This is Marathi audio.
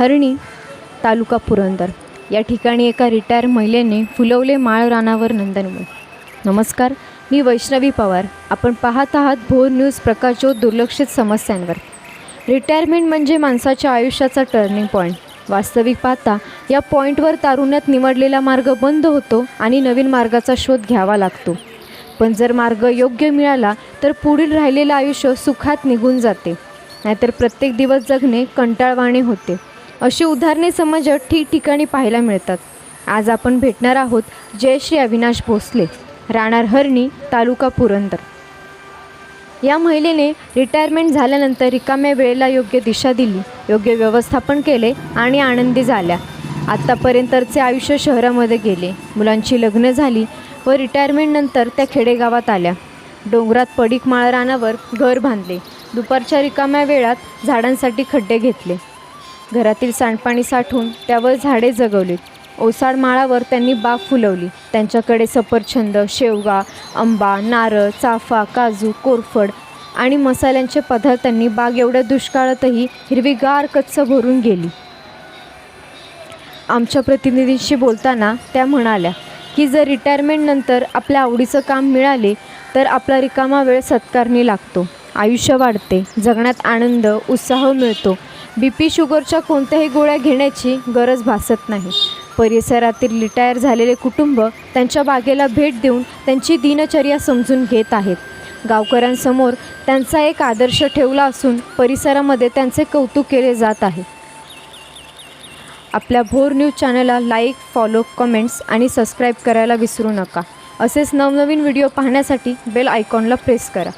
हरणी तालुका पुरंदर. या ठिकाणी एका रिटायर महिलेने फुलवले माळ रानावर नंदनवन नमस्कार मी वैष्णवी पवार. आपण पाहत आहात भोर न्यूज प्रकाशो दुर्लक्षित समस्यांवर. रिटायरमेंट म्हणजे माणसाच्या आयुष्याचा टर्निंग पॉईंट वास्तविक पाहता या पॉईंटवर तारुण्यात निवडलेला मार्ग बंद होतो आणि नवीन मार्गाचा शोध घ्यावा लागतो. पण जर मार्ग योग्य मिळाला तर पुढील राहिलेलं आयुष्य सुखात निघून जाते. नाहीतर प्रत्येक दिवस जगणे कंटाळवाणे होते. अशी उदाहरणे समाजात ठिकठिकाणी पाहायला मिळतात. आज आपण भेटणार आहोत जयश्री अविनाश भोसले राहणार हरणी तालुका पुरंदर. या महिलेने रिटायरमेंट झाल्यानंतर रिकाम्या वेळेला योग्य दिशा दिली योग्य व्यवस्थापन केले आणि आनंदी झाल्या. आत्तापर्यंतचे आयुष्य शहरामध्ये गेले. मुलांची लग्न झाली व रिटायरमेंटनंतर त्या खेडेगावात आल्या. डोंगरात पडीक माळ रानावर घर बांधले. दुपारच्या रिकाम्या वेळात झाडांसाठी खड्डे घेतले. घरातील सांडपाणी साठवून त्यावर झाडे जगवलीत ओसाड माळावर त्यांनी बाग फुलवली. त्यांच्याकडे सफरछंद शेवगा आंबा नारळ चाफा काजू कोरफड आणि मसाल्यांचे पदार्थांनी बाग एवढ्या दुष्काळातही हिरवीगार कच्च भरून गेली. आमच्या प्रतिनिधींशी बोलताना त्या म्हणाल्या की जर रिटायरमेंटनंतर आपल्या आवडीचं काम मिळाले तर आपला रिकामा वेळ सत्कारणी लागतो. आयुष्य वाढते जगण्यात आनंद उत्साह मिळतो. बी पी शुगरच्या कोणत्याही गोळ्या घेण्याची गरज भासत नाही. परिसरातील रिटायर झालेले कुटुंब त्यांच्या बागेला भेट देऊन त्यांची दिनचर्या समजून घेत आहेत. गावकऱ्यांसमोर त्यांचा एक आदर्श ठेवला असून परिसरामध्ये त्यांचे कौतुक केले जात आहे. आपल्या भोर न्यूज चॅनलला लाईक फॉलो कमेंट्स आणि सबस्क्राईब करायला विसरू नका. असेच नवनवीन व्हिडिओ पाहण्यासाठी बेल आयकॉनला प्रेस करा.